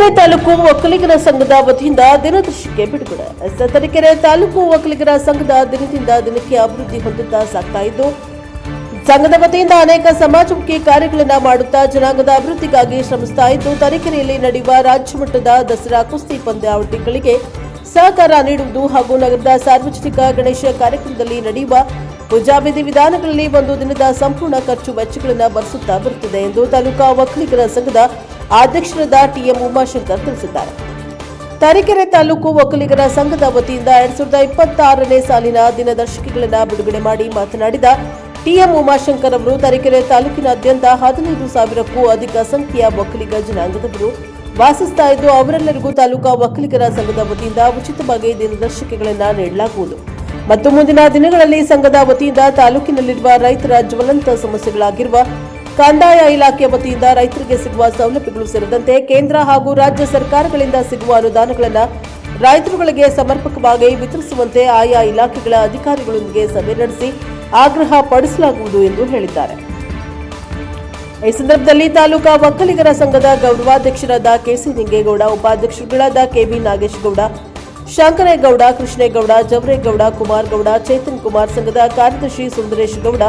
ತರೀಕೆರೆ ತಾಲೂಕು ಒಕ್ಕಲಿಗರ ಸಂಘದ ವತಿಯಿಂದ ದಿನದರ್ಶಿಕೆ ಬಿಡುಗಡೆ. ತರೀಕೆರೆ ತಾಲೂಕು ಒಕ್ಕಲಿಗರ ಸಂಘದ ದಿನದಿಂದ ದಿನಕ್ಕೆ ಅಭಿವೃದ್ಧಿ ಹೊಂದುತ್ತಾ ಸಾಗ್ತಾ ಇದ್ದು, ಸಂಘದ ವತಿಯಿಂದ ಅನೇಕ ಸಮಾಜಮುಖಿ ಕಾರ್ಯಗಳನ್ನು ಮಾಡುತ್ತಾ ಜನಾಂಗದ ಅಭಿವೃದ್ಧಿಗಾಗಿ ಶ್ರಮಿಸ್ತಾ ಇದ್ದು, ತರೀಕೆರೆಯಲ್ಲಿ ನಡೆಯುವ ರಾಜ್ಯ ಮಟ್ಟದ ದಸರಾ ಕುಸ್ತಿ ಪಂದ್ಯಾವಳಿಗಳಿಗೆ ಸಹಕಾರ ನೀಡುವುದು ಹಾಗೂ ನಗರದ ಸಾರ್ವಜನಿಕ ಗಣೇಶ ಕಾರ್ಯಕ್ರಮದಲ್ಲಿ ನಡೆಯುವ ಪೂಜಾ ವಿಧಿ ವಿಧಾನಗಳಲ್ಲಿ ಒಂದು ದಿನದ ಸಂಪೂರ್ಣ ಖರ್ಚು ವೆಚ್ಚಗಳನ್ನು ಭರಿಸುತ್ತಾ ಬರುತ್ತಿದೆ ಎಂದು ತಾಲೂಕಾ ಒಕ್ಕಲಿಗರ ಸಂಘದ ಅಧ್ಯಕ್ಷರಾದ ಟಿಎಂ ಉಮಾಶಂಕರ್ ತಿಳಿಸಿದ್ದಾರೆ. ತರೀಕೆರೆ ತಾಲೂಕು ಒಕ್ಕಲಿಗರ ಸಂಘದ ವತಿಯಿಂದ ಎರಡ್ ಸಾವಿರದ ಇಪ್ಪತ್ತಾರನೇ ಸಾಲಿನ ದಿನದರ್ಶಿಕೆಗಳನ್ನು ಬಿಡುಗಡೆ ಮಾಡಿ ಮಾತನಾಡಿದ ಟಿಎಂ ಉಮಾಶಂಕರ್ ಅವರು, ತರೀಕೆರೆ ತಾಲೂಕಿನಾದ್ಯಂತ ಹದಿನೈದು ಸಾವಿರಕ್ಕೂ ಅಧಿಕ ಸಂಖ್ಯೆಯ ಒಕ್ಕಲಿಗ ಜನಾಂಗದವರು ವಾಸಿಸ್ತಾ ಇದ್ದು, ಅವರೆಲ್ಲರಿಗೂ ತಾಲೂಕಾ ಒಕ್ಕಲಿಗರ ಸಂಘದ ವತಿಯಿಂದ ಉಚಿತವಾಗಿ ದಿನದರ್ಶಿಕೆಗಳನ್ನು ನೀಡಲಾಗುವುದು. ಮತ್ತು ಮುಂದಿನ ದಿನಗಳಲ್ಲಿ ಸಂಘದ ವತಿಯಿಂದ ತಾಲೂಕಿನಲ್ಲಿರುವ ರೈತರ ಜ್ವಲಂತ ಸಮಸ್ಯೆಗಳಾಗಿರುವ ಕಂದಾಯ ಇಲಾಖೆ ವತಿಯಿಂದ ರೈತರಿಗೆ ಸಿಗುವ ಸೌಲಭ್ಯಗಳು ಸೇರಿದಂತೆ ಕೇಂದ್ರ ಹಾಗೂ ರಾಜ್ಯ ಸರ್ಕಾರಗಳಿಂದ ಸಿಗುವ ಅನುದಾನಗಳನ್ನು ರೈತರುಗಳಿಗೆ ಸಮರ್ಪಕವಾಗಿ ವಿತರಿಸುವಂತೆ ಆಯಾ ಇಲಾಖೆಗಳ ಅಧಿಕಾರಿಗಳೊಂದಿಗೆ ಸಭೆ ನಡೆಸಿ ಆಗ್ರಹ ಪಡಿಸಲಾಗುವುದು ಎಂದು ಹೇಳಿದ್ದಾರೆ. ಈ ಸಂದರ್ಭದಲ್ಲಿ ತಾಲೂಕಾ ಒಕ್ಕಲಿಗರ ಸಂಘದ ಗೌರವಾಧ್ಯಕ್ಷರಾದ ಕೆಸಿ ನಿಂಗೇಗೌಡ, ಉಪಾಧ್ಯಕ್ಷರುಗಳಾದ ಕೆಬಿ ನಾಗೇಶ್ಗೌಡ, ಶಂಕರೇಗೌಡ, ಕೃಷ್ಣೇಗೌಡ, ಜವರೇಗೌಡ ಕುಮಾರ್ ಗೌಡ ಚೇತನ್ ಕುಮಾರ್ ಸಂಘದ ಕಾರ್ಯದರ್ಶಿ ಸುಂದರೇಶ್ ಗೌಡ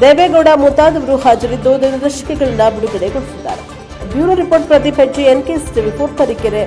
ದೇವೇಗೌಡ ಮುಂತಾದವರು ಹಾಜರಿದ್ದು ದಿನದರ್ಶಿಕೆಗಳನ್ನು ಬಿಡುಗಡೆಗೊಳಿಸಿದ್ದಾರೆ. Bureau report Pradeep Hejje NKS TV four Tarikere.